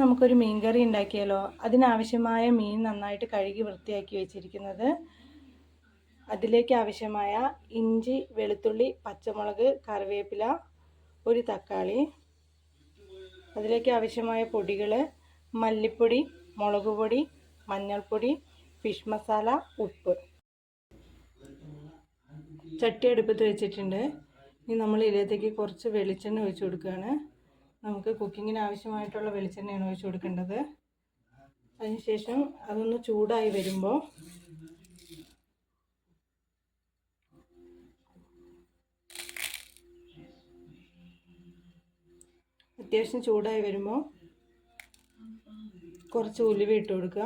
നമുക്കൊരു മീൻ കറി ഉണ്ടാക്കിയാലോ? അതിനാവശ്യമായ മീൻ നന്നായിട്ട് കഴുകി വൃത്തിയാക്കി വെച്ചിരിക്കുന്നത്. അതിലേക്ക് ആവശ്യമായ ഇഞ്ചി വെളുത്തുള്ളി പച്ചമുളക് കറിവേപ്പില ഒരു തക്കാളി. അതിലേക്ക് ആവശ്യമായ പൊടികൾ മല്ലിപ്പൊടി മുളക് പൊടി മഞ്ഞൾപ്പൊടി ഫിഷ് മസാല ഉപ്പ്. ചട്ടി അടുപ്പത്ത് വെച്ചിട്ടുണ്ട്. ഇനി നമ്മൾ ഇതിലേക്ക് കുറച്ച് വെളിച്ചെണ്ണ ഒഴിച്ച് കൊടുക്കുകയാണ്. നമുക്ക് കുക്കിങ്ങിന് ആവശ്യമായിട്ടുള്ള വെളിച്ചെണ്ണയാണ് ഒഴിച്ച് കൊടുക്കേണ്ടത്. അതിനുശേഷം അതൊന്ന് ചൂടായി വരുമ്പോൾ അത്യാവശ്യം ചൂടായി വരുമ്പോൾ കുറച്ച് ഉലുവ ഇട്ട് കൊടുക്കുക.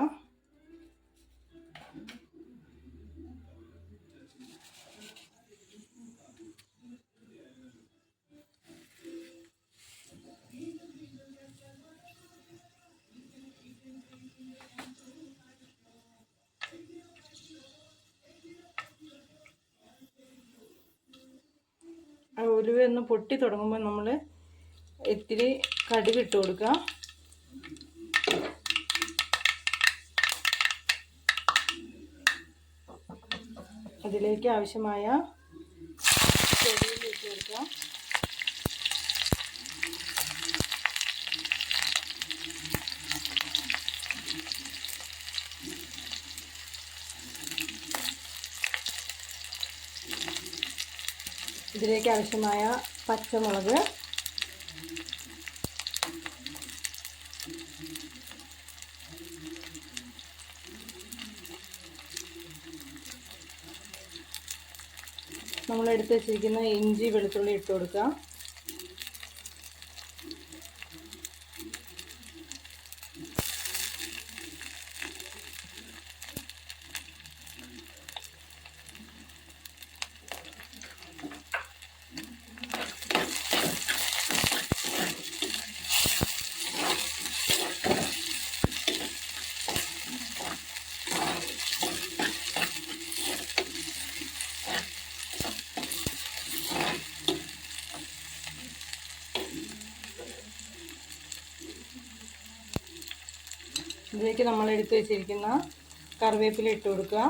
ആ ഉലുവ ഒന്ന് പൊട്ടി തുടങ്ങുമ്പോൾ നമ്മൾ ഇത്തിരി കടുക് ഇട്ട് കൊടുക്കുക. അതിലേക്ക് ആവശ്യമായ ചെടിയിൽ ഇട്ട് കൊടുക്കുക. ഇതിലേക്ക് ആവശ്യമായ പച്ചമുളക്. നമ്മൾ എടുത്ത് വെച്ചിരിക്കുന്ന ഇഞ്ചി വെളുത്തുള്ളി ഇട്ട് ഇതിലേക്ക് നമ്മൾ എടുത്ത് വെച്ചിരിക്കുന്ന കറിവേപ്പില ഇട്ട് കൊടുക്കുക.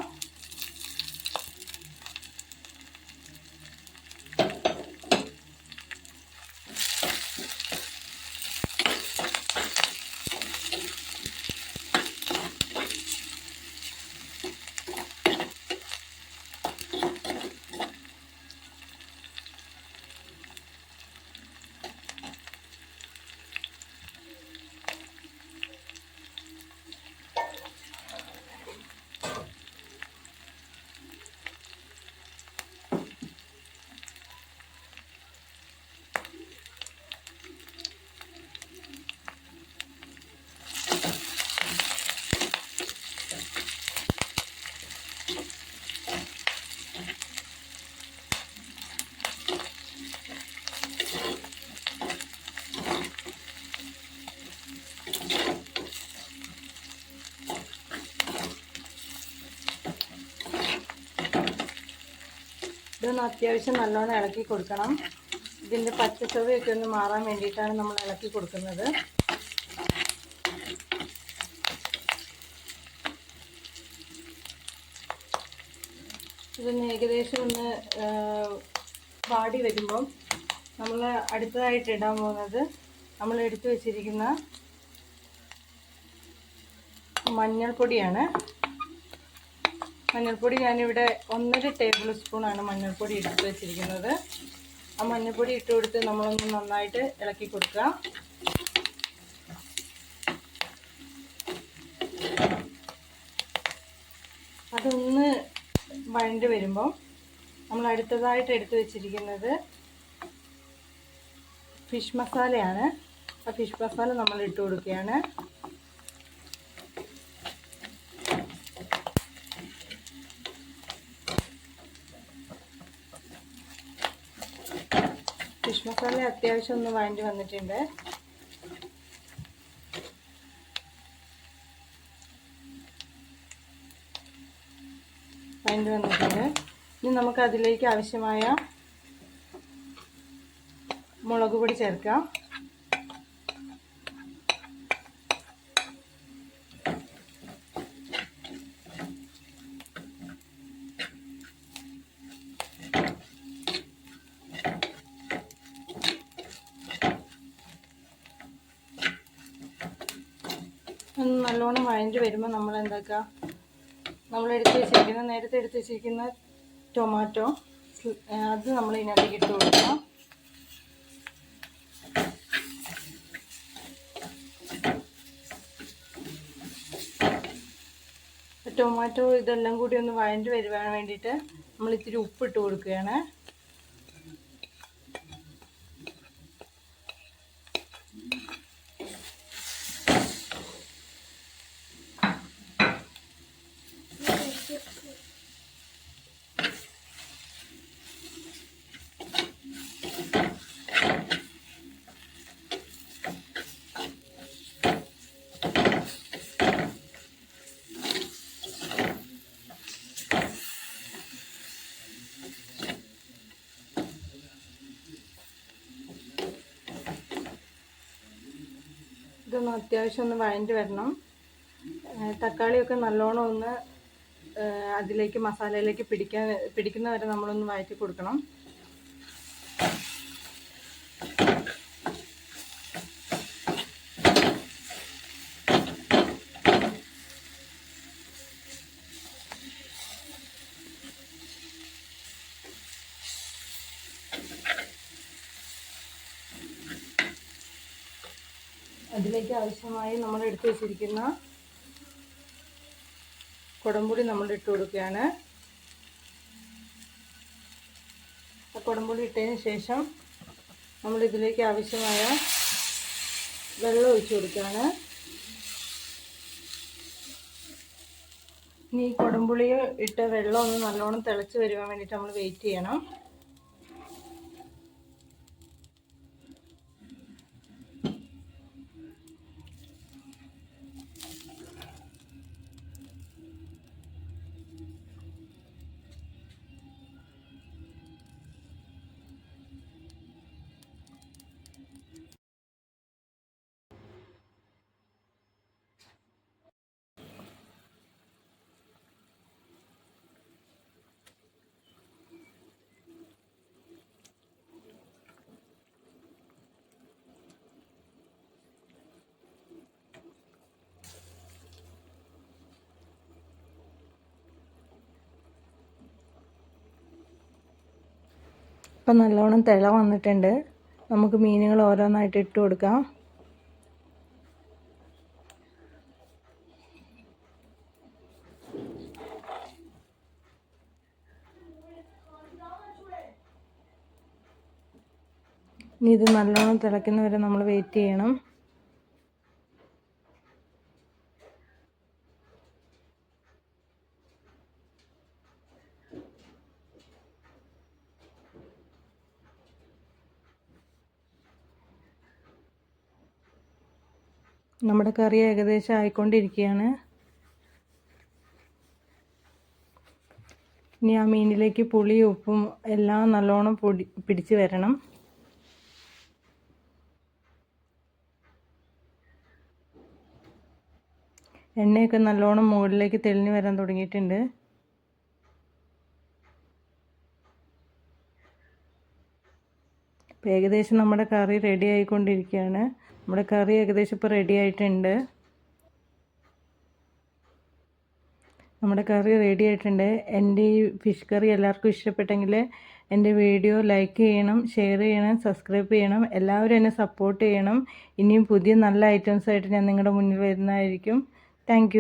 ഇതൊന്ന് അത്യാവശ്യം നല്ലോണം ഇളക്കി കൊടുക്കണം. ഇതിന്റെ പച്ചച്ചൊവയൊക്കെ ഒന്ന് മാറാൻ വേണ്ടിയിട്ടാണ് നമ്മൾ ഇളക്കി കൊടുക്കുന്നത്. ഇതൊന്ന് ഏകദേശം ഒന്ന് വാടി വരുമ്പം നമ്മൾ അടുത്തതായിട്ട് ഇടാൻ പോകുന്നത് നമ്മൾ എടുത്തു വച്ചിരിക്കുന്ന മഞ്ഞൾപ്പൊടിയാണ്. മഞ്ഞൾപ്പൊടി ഞാനിവിടെ ഒന്നര ടേബിൾ സ്പൂണാണ് മഞ്ഞൾപ്പൊടി എടുത്ത് വെച്ചിരിക്കുന്നത്. ആ മഞ്ഞൾപ്പൊടി ഇട്ട് കൊടുത്ത് നമ്മളൊന്ന് നന്നായിട്ട് ഇളക്കി കൊടുക്കുക. അതൊന്ന് വഴണ്ട് വരുമ്പോൾ നമ്മൾ അടുത്തതായിട്ട് എടുത്തു വെച്ചിരിക്കുന്നത് ഫിഷ് മസാലയാണ്. ആ ഫിഷ് മസാല നമ്മൾ ഇട്ട് കൊടുക്കുകയാണ്. ഫിഷ് മസാല അത്യാവശ്യം ഒന്ന് വാങ്ങി വന്നിട്ടുണ്ട്. വാങ്ങി വന്നിട്ടുണ്ട്. ഇനി നമുക്ക് അതിലേക്ക് ആവശ്യമായ മുളക് പൊടി ചേർക്കാം ഒന്ന് നല്ലോണം വഴഞ്ഞ് വരുമ്പോൾ നമ്മൾ എന്താക്കുക നമ്മൾ എടുത്ത് വെച്ചിരിക്കുന്ന നേരത്തെ എടുത്ത് വെച്ചിരിക്കുന്ന ടൊമാറ്റോ അത് നമ്മൾ ഇതിനകത്തേക്ക് ഇട്ട് കൊടുക്കാം. ടൊമാറ്റോ ഇതെല്ലാം കൂടി ഒന്ന് വഴഞ്ഞ് വരുവാൻ വേണ്ടിയിട്ട് നമ്മൾ ഇത്തിരി ഉപ്പിട്ട് കൊടുക്കുകയാണ്. ഇതൊന്ന് അത്യാവശ്യം ഒന്ന് വഴണ്ടി വരണം. തക്കാളിയൊക്കെ നല്ലോണം ഒന്ന് അതിലേക്ക് മസാലയിലേക്ക് പിടിക്കാൻ പിടിക്കുന്നവരെ നമ്മളൊന്ന് വഴറ്റി കൊടുക്കണം. അതിലേക്ക് ആവശ്യമായി നമ്മൾ എടുത്തു വെച്ചിരിക്കുന്ന കുടംപുളി നമ്മൾ ഇട്ട് കൊടുക്കുകയാണ്. ആ കുടംപുളി ഇട്ടതിന് ശേഷം നമ്മൾ ഇതിലേക്ക് ആവശ്യമായ വെള്ളം ഒഴിച്ചു കൊടുക്കുകയാണ്. ഇനി ഈ കുടംപുളി ഇട്ട വെള്ളം ഒന്ന് നല്ലോണം തിളച്ച് വരുവാൻ വേണ്ടിയിട്ട് നമ്മൾ വെയിറ്റ് ചെയ്യണം. ഇപ്പം നല്ലോണം തിള വന്നിട്ടുണ്ട്. നമുക്ക് മീനുകൾ ഓരോന്നായിട്ട് ഇട്ട് കൊടുക്കാം. ഇനി ഇത് നല്ലോണം തിളയ്ക്കുന്നവരെ നമ്മൾ വെയിറ്റ് ചെയ്യണം. നമ്മുടെ കറി ഏകദേശം ആയിക്കൊണ്ടിരിക്കുകയാണ്. ഇനി ആ മീനിലേക്ക് പുളി ഉപ്പും എല്ലാം നല്ലോണം പൊടി പിടിച്ച് വരണം. എണ്ണയൊക്കെ നല്ലോണം മുകളിലേക്ക് തെളിഞ്ഞു വരാൻ തുടങ്ങിയിട്ടുണ്ട്. ഏകദേശം നമ്മുടെ കറി റെഡി ആയിക്കൊണ്ടിരിക്കുകയാണ്. നമ്മുടെ കറി ഏകദേശം ഇപ്പോൾ റെഡി ആയിട്ടുണ്ട്. നമ്മുടെ കറി റെഡി ആയിട്ടുണ്ട്. എന്റെ ഈ ഫിഷ് കറി എല്ലാവർക്കും ഇഷ്ടപ്പെട്ടെങ്കിൽ എന്റെ വീഡിയോ ലൈക്ക് ചെയ്യണം ഷെയർ ചെയ്യണം സബ്സ്ക്രൈബ് ചെയ്യണം. എല്ലാവരും എന്നെ സപ്പോർട്ട് ചെയ്യണം. ഇനിയും പുതിയ നല്ല ഐറ്റംസ് ആയിട്ട് ഞാൻ നിങ്ങളുടെ മുന്നിൽ വരുന്നതായിരിക്കും. താങ്ക്